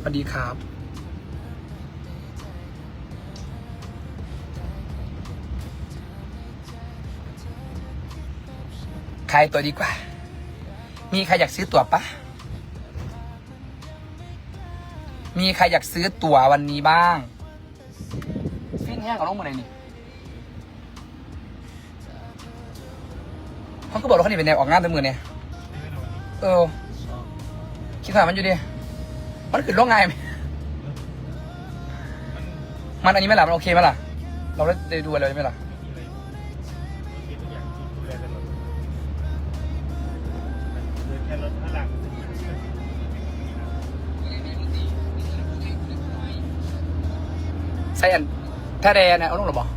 สวัสดีครับใครตัวดีกว่า มีใครอยากซื้อตั๋วปะ มีใครอยากซื้อตั๋ววันนี้บ้างฟินแห้งกับลงมือไหนนี่เขาก็บอกว่าเขานี่เป็นแนวออกงานแต่มือเนี่ย เออ คิดว่ามันอยู่ดิ มันคือโรคไงายไหมมันอันนี้ไหม่ล่ะมันโอเคไหมล่ะ เราได้ดูอะไรไหมล่ะ ใส่อันถ้แดนนี่ยเอาลงหรอบอก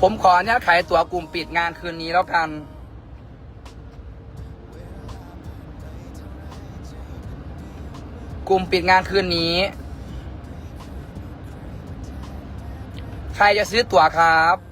ผมขออนุญาตขายตั๋วกลุ่มปิดงานคืนนี้แล้วกัน กลุ่มปิดงานคืนนี้ ใครจะซื้อตั๋วครับ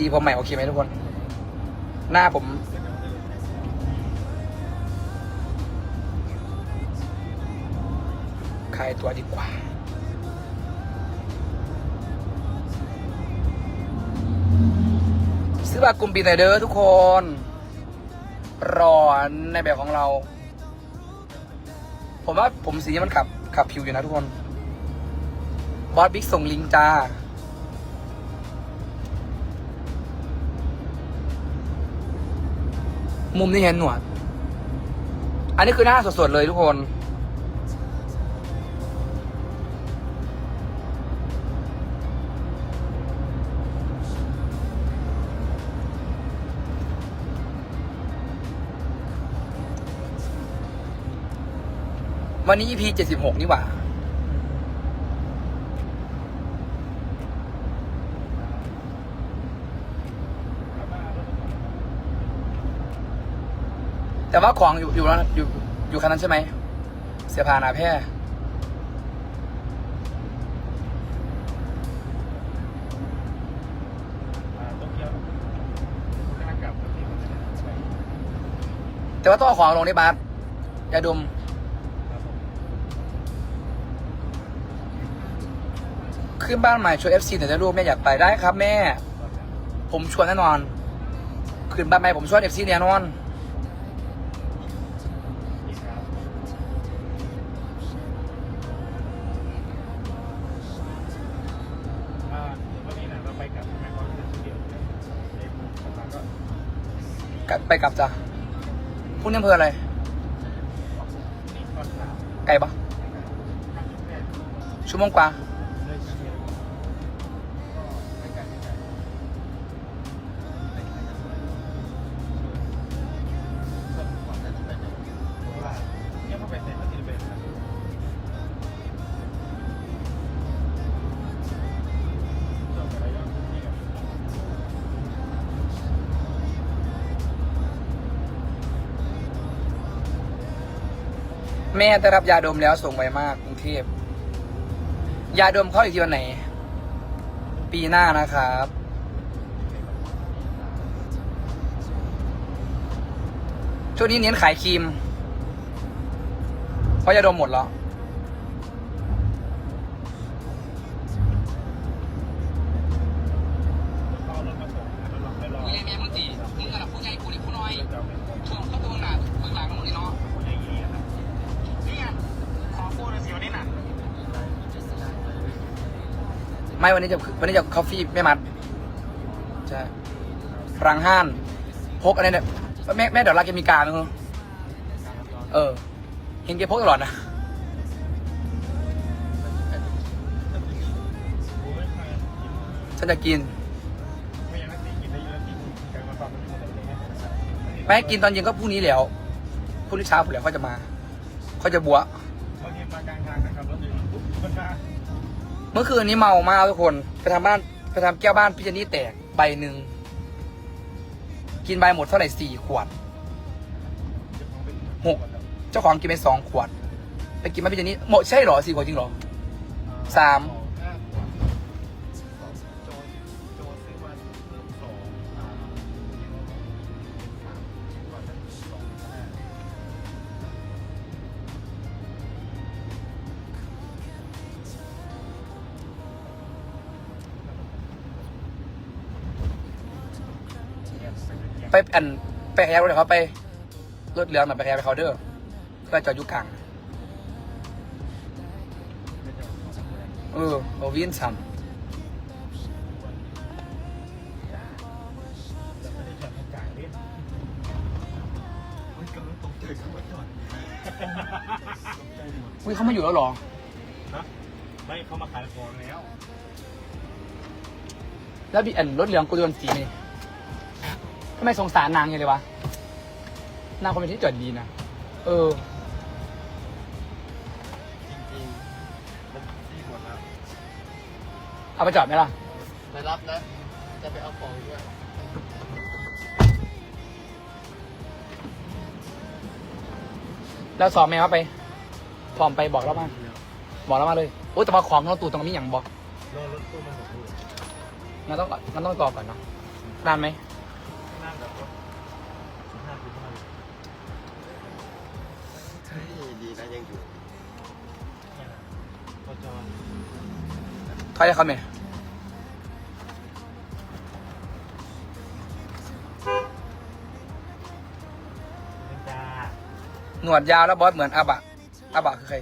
สีผมใหม่โอเคไหมทุกคน หน้าผม ขายตัวดีกว่า ซื้อบัตรกลุ่มปีไหนเด้อทุกคน รอนในแบบของเรา ผมว่าผมสีนี้มันขับขับผิวอยู่นะทุกคน บอสบิ๊กส่งลิงก์จ้า มุมที่เห็นหนวด อันนี้คือหน้าสดๆเลยทุกคน วันนี้ EP 76 นี่หว่า แต่ว่าของอยู่อยู่แล้วอยู่อยู่คันนั้นใช่ไหม เสียพานาแพร่แต่ว่าต้องเอาของลงได้บัสอย่าดมขึ้นบ้านใหม่ชวนเอฟซีแต่จะลูกแม่อยากไปได้ครับแม่ ผมชวนแน่นอน ขึ้นบ้านใหม่ผมชวนเอฟซีแน่นอน ไปกลับจ้ะพรุ่งนี้อำเภออะไร ไกลปะชั่วโมงกว่า แม่ได้รับยาดมแล้วส่งไวมากกรุงเทพยาดมเข้าอีกทีวันไหน ปีหน้านะครับ ช่วงนี้เน้นขายครีม เพราะยาดมหมดแล้ว วันนี้จะวันนี้จะคอฟฟี่ไม่มัดใช่รังห้านพกอะไรเนี่ยแม่แม่เดี๋ยวรักแกมีการนะเออ เห็นแกพกตลอดนะฉันจะกินไม่ให้กินตอนเย็นก็พรุ่งนี้แล้วพรุ่งนี้เช้าผมแล้วเขาจะมาเขาจะบัว เมื่อคืนนี้เมามากทุกคน ไปทำบ้านไปทำแก้วบ้านพี่เจนนี่แตกใบหนึ่ง กินใบหมดเท่าไหร่สี่ขวดหกเจ้าของกินไปสองขวด ไปกินมาพี่เจนนี่หมดใช่เหรอสี่ขวดจริงเหรอสาม ไปอันไปแอร์รถเขาไปรถเหลืองน่ะไปแอร์ไปเขาเด้อก็จอดอยู่กลางเออเอาวินซ้แล้วไม่ได้จอดตรงกลางเล่นมันกำลังตกใจขึ้นมาจอดตกใจหมดำอุ้ยเขามาอยู่แล้วเหรอนะไม่เขามาขายของแล้ว แล้วบีอันรถเหลืองกูโดนสีนี่ ทำไมสงสารนางอย่างเลยวะ นางคนเป็นที่จอดดีนะ เออ จริงๆมันที่หมดแล้วเอาไปจอดไหมล่ะ ไปรับนะ จะไปเอาของด้วย แล้วสอบแม่ว่าไป พร้อมไปบอกเรามา บอกเรามาเลย โอ้แต่ว่าของเราตูตรงนี้อย่างบอกรอรถตู้มันหมดลูกมันต้องมันต้องกรอกก่อนเนาะนานไหม นะยังอยู่ก็จอดเขาจะเขาไหมเป็นจ้าหนวดยาวแล้วบอสเหมือนอาบะอาบะคือใคร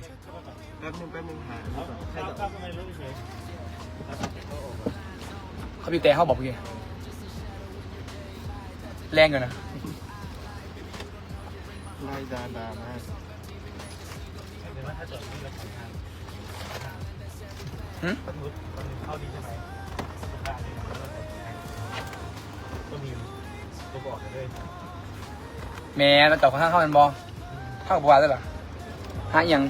แป๊บนึงแป๊บนึงหาเอาใครเอาจะเข้าไปรู้เฉยเอาไปเก็บเข้าออกมาเขาพี่แต่เขาบอกเมื่อกี้แรงอยู่นะ ไล่ดาดามาก เลยว่าถ้าเกิดนี่เราขอทางหึสมมติคนหนึ่งเข้าดีใช่ไหมลูกค้าเนี่ยแล้วเราขอทางก็มีตัวบอกเลยแม่เราจอดข้างๆเข้ากันบอเข้ากับบัวได้หรอฮะยัง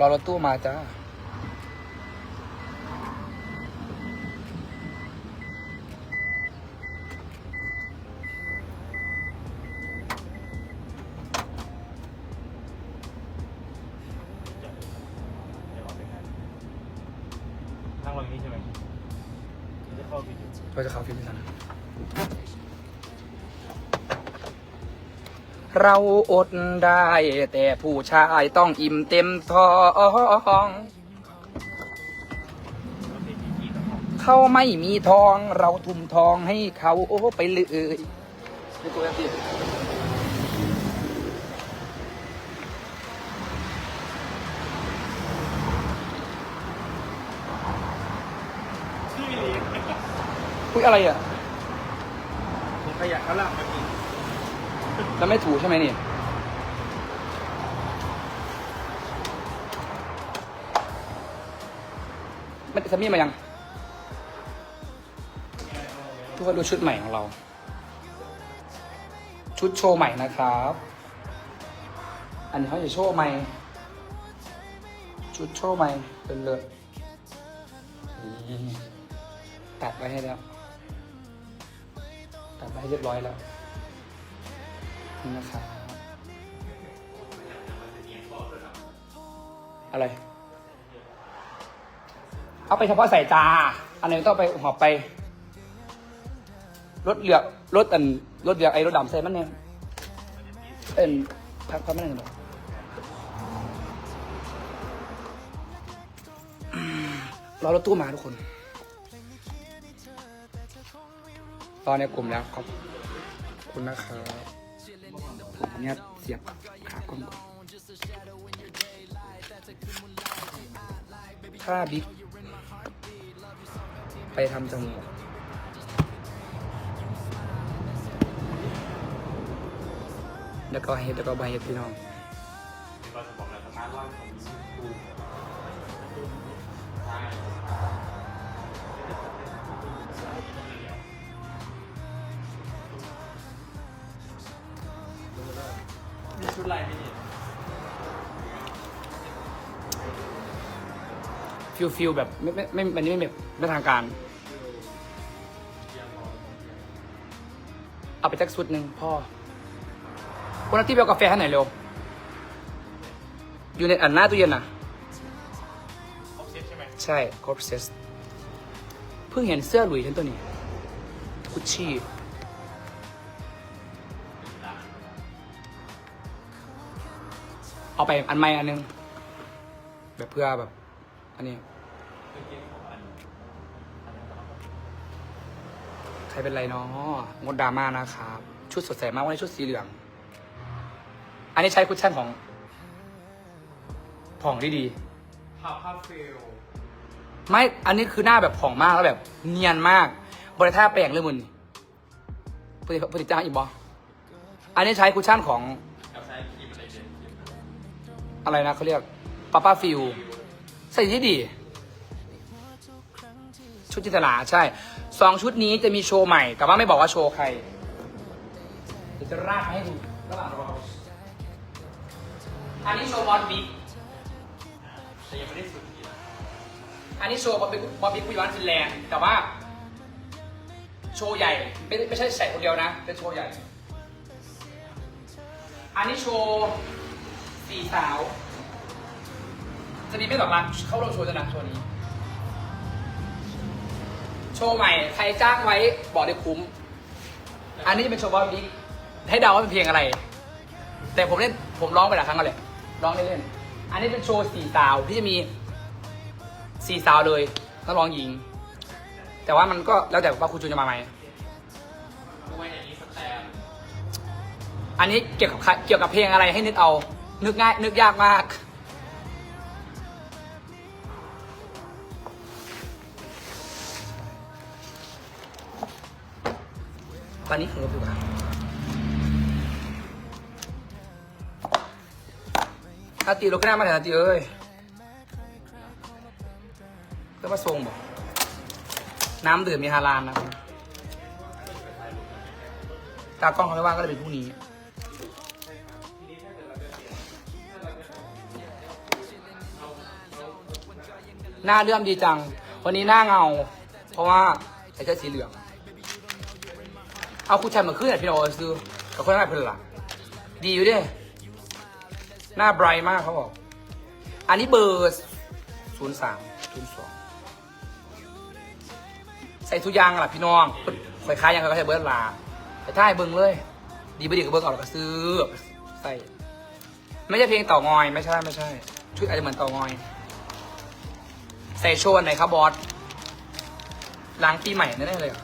รอรถตู้มาจ้า เดี๋ยวออกไปงานนั่งวันนี้ใช่ไหมจะเข้าไปอยู่ เราจะเข้าฟิล์มกัน เราอดได้ แต่ผู้ชายต้องอิ่มเต็มท้อง เขาไม่มีทอง เราทุ่มทองให้เขาโอ้ไปเลยอปตี้ชื่ออะไรคุยอะไรอะขยะเขาลา กมากินแล้วไม่ถูใช่ไหมนี่ มันจะมีมายัง ทุกคนดูชุดใหม่ของเรา ชุดโชว์ใหม่นะครับ อันนี้เขาจะโชว์ใหม่ ชุดโชว์ใหม่เป็นเลยตัดไว้ให้แล้วตัดไว้ให้เรียบร้อยแล้ว นี่นะครับ อะไร เอาไปเฉพาะใส่จาอันไหนต้องไปหอบไป รถเหลือกรถอันรถเหลือกไอ้รถดำใส่มันเนี่ยเป็นพักพักมันหนึ่งหรอรอรถตู้มาทุกคนรอในกลุ่มแล้วขอบคุณนะครับ ผมเนี่ยเสียบขากล้องก่อนถ้าบิ๊กไปทำจมูกแล้วก็เฮ็ดแล้วก็ใบเฮ็ดพี่น้อง ชุดลายไหมเนี่ยฟิลฟิลแบบไม่ไม่ไม่มันนี้ไม่แบบไม่ทางการ เอาไปจักชุดหนึ่งพ่อวันนั้นที่ไปเอากาแฟให้หน่อยเร็ว อยู่ในอันหน้าตู้เย็นน่ะครบเซ็ตใช่ไหมใช่ ครบเซสเพิ่งเห็นเสื้อหลุยส์ทั้งตัวนี้ กุชชี่ เอาไปอันใหม่อันนึง แบบเพื่อแบบ อันนี้ ใครเป็นไรเนาะงดดราม่านะครับ ชุดสดใสมากวันนี้ชุดสีเหลือง อันนี้ใช้คุชชั่นของผ่องดีดีภาพภาพฟิลๆไม่ อันนี้คือหน้าแบบผ่องมากแล้วแบบ เนียนมาก บริท่าแปลงเลยมึนปฏิปฏิจ้างอีกบออันนี้ใช้คุชชั่นของ อะไรนะเขาเรียกป้าป้าฟิวใส่ที่ดี ชุดจิตลาใช่สองชุดนี้จะมีโชว์ใหม่ แต่ว่าไม่บอกว่าโชว์ใครเดี๋ยวจะรากมาให้ดูระหว่างรออันนี้โชว์บอลบิ๊กแต่ยังไม่ได้สุดอันนี้โชว์บอลบิ๊กบอลบิ๊กผู้ยวันฟินแลนด์แต่ว่า โชว์ใหญ่ไม่ไม่ใช่ใส่คนเดียวนะ เป็นโชว์ใหญ่ อันนี้โชว์ สี่สาวจะมีไม่แบบมาเข้าร่วมโชว์จะนะโชว์นี้ โชว์ใหม่ ใครจ้างไว้บอกได้คุ้ม อันนี้จะเป็นโชว์บอลบิ๊กให้เดาว่าเป็นเพลงอะไร แต่ผมเล่นผมร้องไปหลายครั้งแล้วแหละร้องเล่นๆอันนี้เป็นโชว์สี่สาวที่จะมีสี่สาวเลยนักร้องหญิง แต่ว่ามันก็แล้วแต่ว่าครูจูนจะมาไหมด้วยอย่างนี้สแตมอันนี้เกี่ยวกับใครเกี่ยวกับเพลงอะไรให้นึกเอา นึกง่าย นึกยากมาก ตอนนี้ถึงกับอยู่ค่ะอาตีลูกหน้ามาแต่อาตีเอ้ยก็มาทรงบอกน้ำดื่มมีฮาลาลนะตากล้องเขาไม่ว่างก็เลยเป็นพรุ่งนี้ หน้าเลื่อมดีจัง วันนี้หน้าเงา เพราะว่าใส่เสื้อสีเหลือง เอาคุณชัยมาขึ้นอะพี่โอซื้อกับคนหน้าเพื่อนหลังดีอยู่ดิหน้าไบรท์มากเขาบอก อันนี้เบอร์ศูนย์สามศูนย์สองใส่ทุกยางล่ะพี่น้องคอยค้ายยังก็ใช้เบอร์ลาแต่ถ้าให้เบิ้งเลย ดีไม่ดีก็เบิ้งเอาแล้วก็ซื้อใส่ไม่ใช่เพลงเต่างอย ไม่ใช่ไม่ใช่ชุดอาจจะเหมือนเต่างอย ใส่โชว์อันไหนครับบอสล้างปีใหม่แน่ๆเลยเหรอ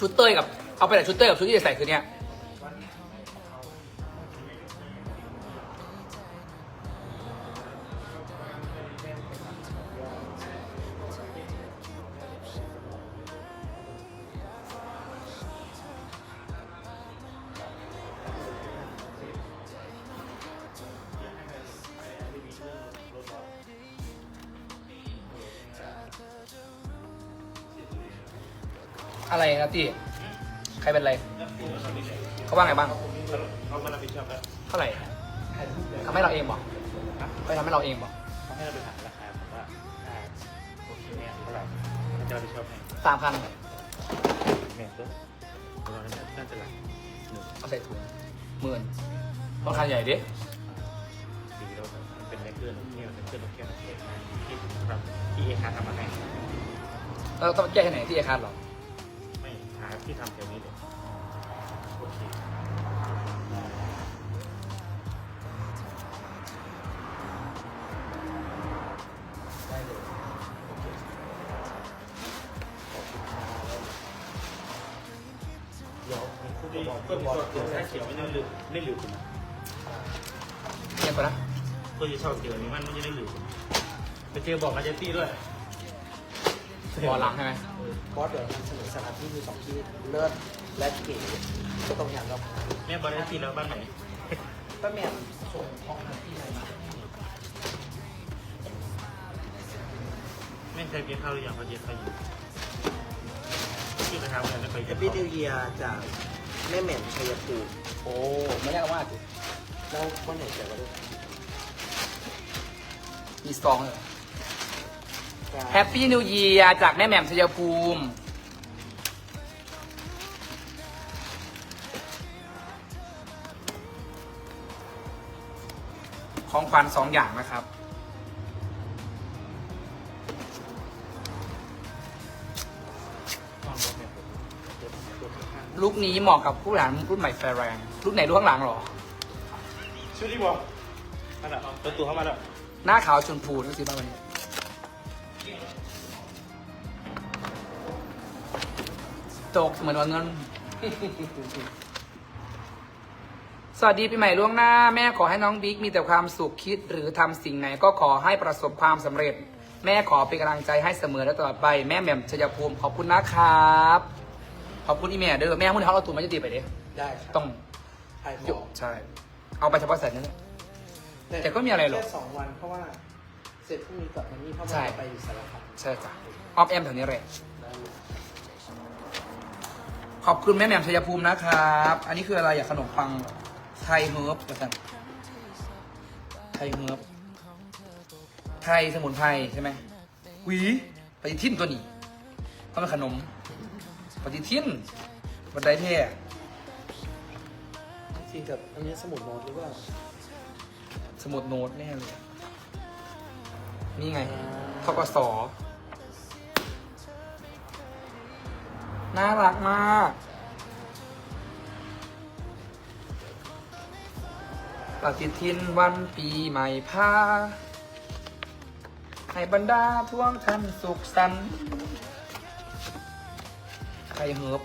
ชุดเต้ยกับเอาไปไหนชุดเต้ยกับชุดที่จะใส่คือเนี้ย แม่ตัวเราน่าจะหลักหนึ่งเอาใส่ถุงหมื่นราคาใหญ่ดิดีแล้วครับเป็นแม็กเกอร์นกแก้วแม็กเกอร์นกแก้วเองนะที่ครับที่เอคาทำมาให้เราต้องแก้ที่ไหนที่เอคาร์ดหรอไม่หาที่ทำแถวนี้เลย ไม่ได้ลืมไม่ลืมคุณนะเงียบไปนะเพื่อนจะชอบเขียวนี้มันไม่ได้ลืมไปเจอบอกอาเจตี้ด้วยบอลหลังใช่ไหมบอสเดี๋ยวนำเสนอสถานที่มีสองที่เลิศและเก๋ก็ตรงอย่างเราแม่บอลอาเจตี้แล้วบ้านไหนป้าแม่ส่งของหาที่ไหนมาแม่เคยกินข้าวหรือยังเขาเย็นเขาอยู่ที่กระทำกันไม่เคยแฮกินปปี้นิวเยียร์จากแม่แหม่มชัยภูมิ โอ้ไม่ยากมากสิแล้ววันไหนเจอกันด้วยมีซองเลยแฮปปี้นิว e ยีร์จากแม่แหม่มชัยภูมิของขวัญสองอย่างนะครับ ลูกนี้เหมาะกับผู้บริหารรุ่นใหม่ไฟแรงรุ่นไหนรุ่นข้างหลังเหรอชื่อที่บอกมาแล้วตัวตัวเข้ามาแล้วหน้าขาวชมพูดูสิบ้างวันนี้ ตกเหมือนวันเงินสวัสดีปีใหม่ล่วงหน้า แม่ขอให้น้องบิ๊กมีแต่ความสุขคิด หรือทำสิ่งไหนก็ขอให้ประสบความสำเร็จ แม่ขอเป็นกำลังใจให้เสมอและตลอดไป แม่แหม่มชยภูมิขอบคุณนะครับ ขอบคุณอีแม่เด้อแม่มุ่งเขาเอาตัวมาจะตีไปเด้ได้ครับต้องไอ้หมหยุอดใช่ เอาไปเฉพาะใส่นั่นแหละแต่ก็มีอะไรหรอกแค่สองวันเพราะว่าเสร็จพรุ่งนี้กลับมานี่เพราะว่าใช่ จะไปอยู่สารคามใช่จ้ะออฟแอมแถวนี้เลยได้เลยขอบคุณแม่แหม่มชัยภูมินะครับ อันนี้คืออะไรอยากขนมปังไทยเฮิร์บกระสันไทยเฮิร์บไทยสมุนไพรใช่ไหมหวีปฏิทินตัวนี้ต้องเป็นขนมป ฏิทินบันไดเท่จริงกับอันนี้สมุดโน้ตหรือเปล่า สมุดโน้ตแน่เลยนี่ไงทกสน่ารักมากปฏิทินวันปีใหม่พาให้บรรดาทวงท่านสุขสันต์ ไข่เฮิร์บ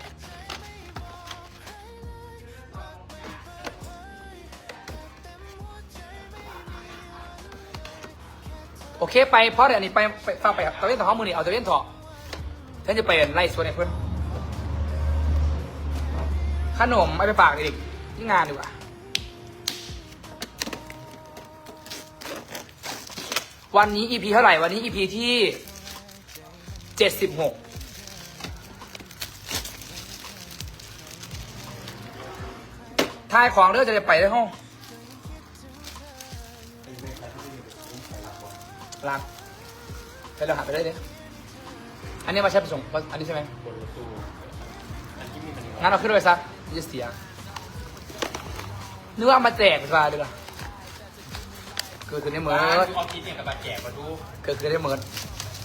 โอเคไปเพราะเดี๋ยวอันนี้ไปไปฟังไปครับตะเวนถอดห้องมือนี่เอาตะเวนถอดฉันจะไปไล่สวนไอ้เพื่อนขนมไม่ไปฝากอีกที่งานดีกว่าวันนี้ EP เท่าไหร่ วันนี้ EP ที่ 76 ทายของเรื่องจะได้ไปได้ห้องรักไปเราหาไปได้เลยอันนี้มาใช้ผสมอันนี้ใช่ไหมบนรถตู้อันที่มีมันงั้นเอาขึ้นไปซะจะเสียนึกว่าเอามาแจกซะดีกว่าเกิดขึ้นได้เหมือนออฟฟิศเนี่ยกับมาแจกมาดูเกิดขึ้นได้เหมือน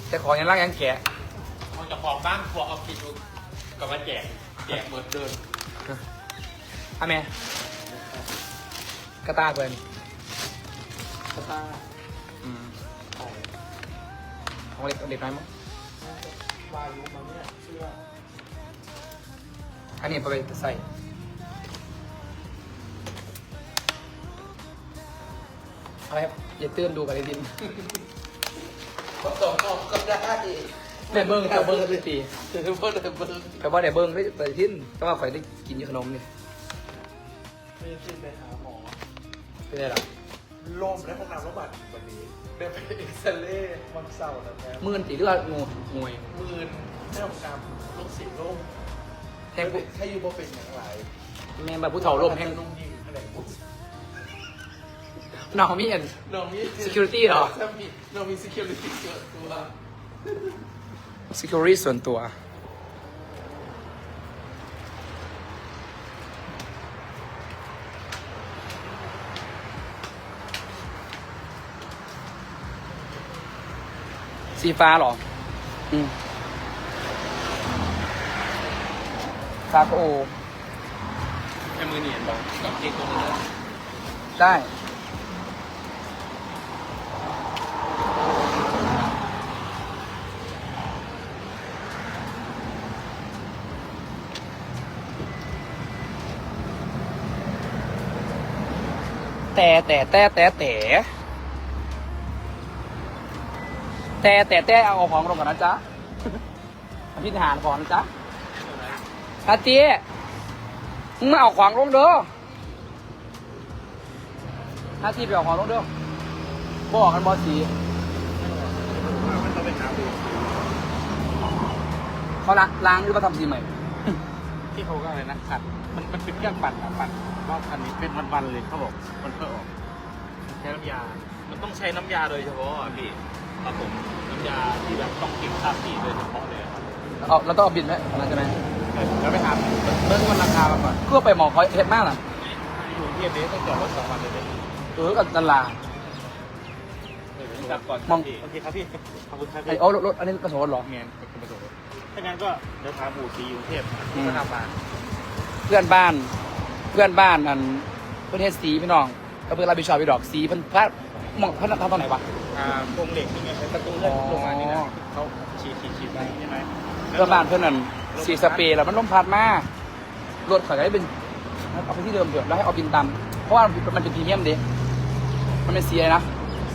แต่ของยังร่างยังแกะมันจะบอกบ้างพวกออฟฟิศดูกับมาแจกแจกเหมือนเดิม อะแม่กระตากเพื่อนสตาร์อืมไอ้ของเด็กเด็กน้อยมั้งวายุมันเนี่ยเชื่ออันนี้ไปใส่อะไรครับอย่าตื่นดูกันเลยดินก็สองออกก็ได้เดี๋ยวเบิ้งเดี๋ยวเบิ้งได้ปีเดี๋ยวเบิ้งเดี๋ยวเบิ้งแปลว่าเดี๋ยวเบิ้งได้ไปทิ้นแต่ว่าข่อยได้กินอยู่ขนมนี่ไม่ได้ขึ้นไปหาหมอเป็นไรหรอลมและห้องน้ำระบาดวันนี้ได้ไปเอ็กซเรย์วันเสาร์แล้วแม่มื่นตีเลือดงูงวยมืนเรื่องของการลงสีลงแห้งปุ๊บถ้าอยู่บ่เป็นอย่างไรแม่มาผู้เฒ่าลมแห้งนุ่มยิ่งอะไรปุ๊บน้องมีเอ็นน้องมี Security เหรอใช่มี น้องมี security เกิดตัว security ส่วนตัว สีฟ้าเหรอ อืมซาโกโอแค่มือหนีบบอกกับเกงตัวนี้ได้แต่แต่แต่แต่แต่ แต่แต่แต่เอาของลงก่อนนะจ๊ะอภิธานของนะจ๊ะตาเจี๊ยมึงมาเอาของลงเด้อหน้าที่ไปเอาของลงเด้อบอกกันบอสีเขาล้างล้างหรือมาทำสีใหม่ ที่เขาก็อะไรนะขัดมันมันเป็นเครื่องปั่นอะปั่นรอบคันนี้เป็นวันๆเลยเขาบอกมันเพื่อออกใช้น้ำยา มันต้องใช้น้ำยาโดยเฉพาะอะพี่ ครับผมน้ำยาที่แบบต้องเก็บคราบสีโดยเฉพาะเลยอะครับเอาเราต้องเอาบินไหมอันนั้นใช่ไหมแล้วไปถามเรื่องมันราคามาก่อนเพื่อไปหมอเขาเห็ดมากน่ะอยู่กรุงเทียบเนี้ต้องจอดรถสองวันเลยไหมเออกับนันลากลับก่อนมอง โอเคครับพี่ขอบคุณครับไอพี่โอ้รถรถอันนี้กระโสนเหรอ เมียนเป็นประสบถ้างั้นก็เดินทางบูซีกรุงเทพอืมก็นำมาเพื่อนบ้าน เพื่อนบ้านอันเพื่อนเฮ็ดสีพี่น้องก็เพื่อนรับผิดชอบพี่ดอกสีเพิ่นพลาดมองเพิ่นทำตอนไหนวะ อ่าโครงเหล็กนี่ไงเป็นประตูเลื่อนลงมานี่นะเขาฉีดฉีดฉีดไปใช่ไหมเพื่อนบ้านเพื่อนนั่นสีสเปรย์แล้วมันล้มพัดมารถข่อยก็ได้เป็นเอาไปที่เดิมเถอะแล้วให้เอาบินตามเพราะว่ามันเป็นพรีเมียมเด้มันเป็นสีอะไรนะ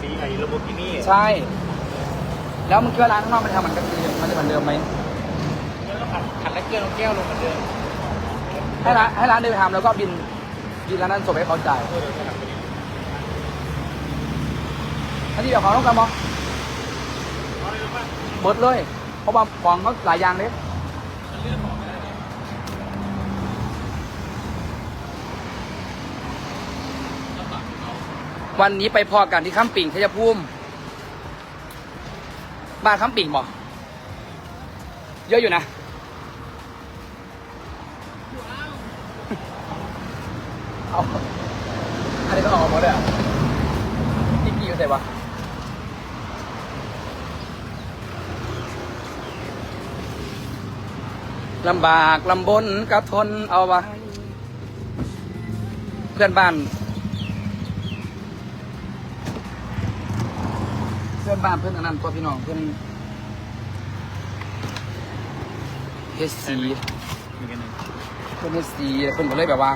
สีไอ้โลโบกินี่ใช่ แล้วมึงคิดว่าร้านข้างนอกมันทำมันก็คือมันจะเหมือนเดิมไหมแล้วก็ขัดขัดและเกลือลงแก้วลงเหมือนเดิมให้ร้านให้ร้านเดินไปทำแล้วก็บินบินร้านนั้นส่งให้เขาจ่าย ที่เดี๋ยวของต้องการมั้งเอาเลยรู้ป่ะเบิดเลย เพราะว่าของเขาหลายอย่างเลยวันนี้ไปพอกันที่ข้ามปิ่งชัยภูมิบ้านข้ามปิ่งบ่เยอะอยู่นะ เอาอันนี้ก็ออกหมดเลยอะนี่กี่อยู่ไหนวะ ลำบากลำบนก็ทนเอาไว้เพื่อนบ้าน เพื่อนบ้านเพื่อนอันนั้นตัวพี่น้องเพื่อนเฮดซีเพื่อนเฮดซีเพื่อนก็เลยแบบว่า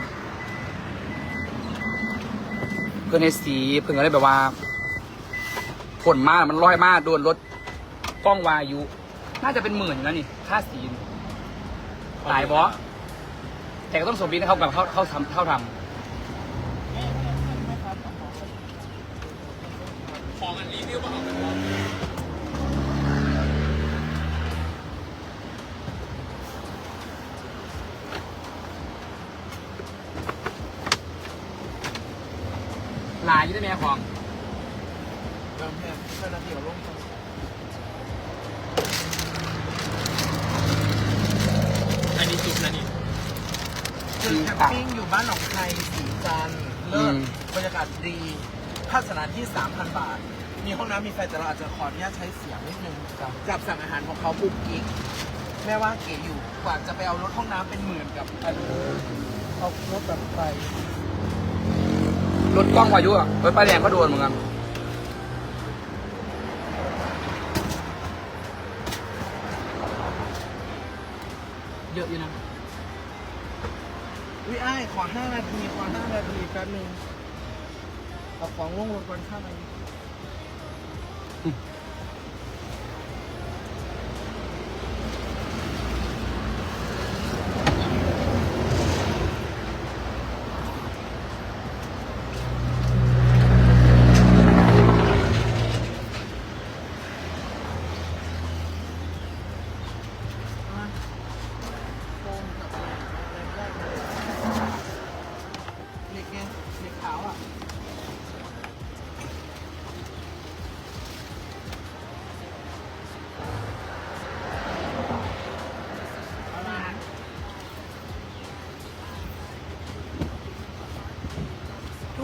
เพื่อนเฮดซีเพื่อนก็เลยแบบว่าผลมากมันร้อยมากโดนรถกล้องวายุ น่าจะเป็นหมื่นอยู่นะนี่ค่าสีน หลายบอสแต่ก็ต้องส่งบินให้เขาแบบเข้าเข้าทำเข้าทของอันรีวิวมาออกไปำหลายอยี่ได้ไหมของ ปิ้งอยู่บ้านหนองไทยสีจันทร์เลิศบรรยากาศดีค่าสถานที่ 3,000 บาท มีห้องน้ำมีไฟแต่เราอาจจะขออนุญาตใช้เสียงนิดนึงจับสั่งอาหารของเขาปุ๊กกิ๊กแม่ว่าเก๋อยู่กว่าจะไปเอารถห้องน้ำเป็นหมื่นกับอันเอารถแบบไฟรถกล้องวายุอะรถป้ายแดงก็โดนเหมือนกันเยอะอยู่นะ ไอ้ายขอ5นาที ขอ5นาทีแป๊บนึงเอาของลงรถก่อนข้ามไป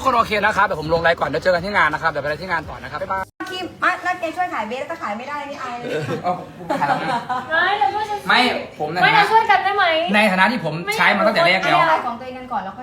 คนโอเคนะครับเดี๋ยวผมลงไลน์ก่อนเดี๋ยวเจอกันที่งานนะครับเดี๋ยวไปที่งานต่อนะครับบ๊ายบายคิมอะแล้วแกช่วยขายเบสแล้วก็ขายไม่ได้นี่อายเลยเอาผมขายแล้วนะไม่เราช่วยฉันสิไม่ผมนะไม่เราช่วยกันได้ไหมในฐานะที่ผมใช้มาตั้งแต่แรกแล้วขายของตัวเองกันก่อนแล้วค่อย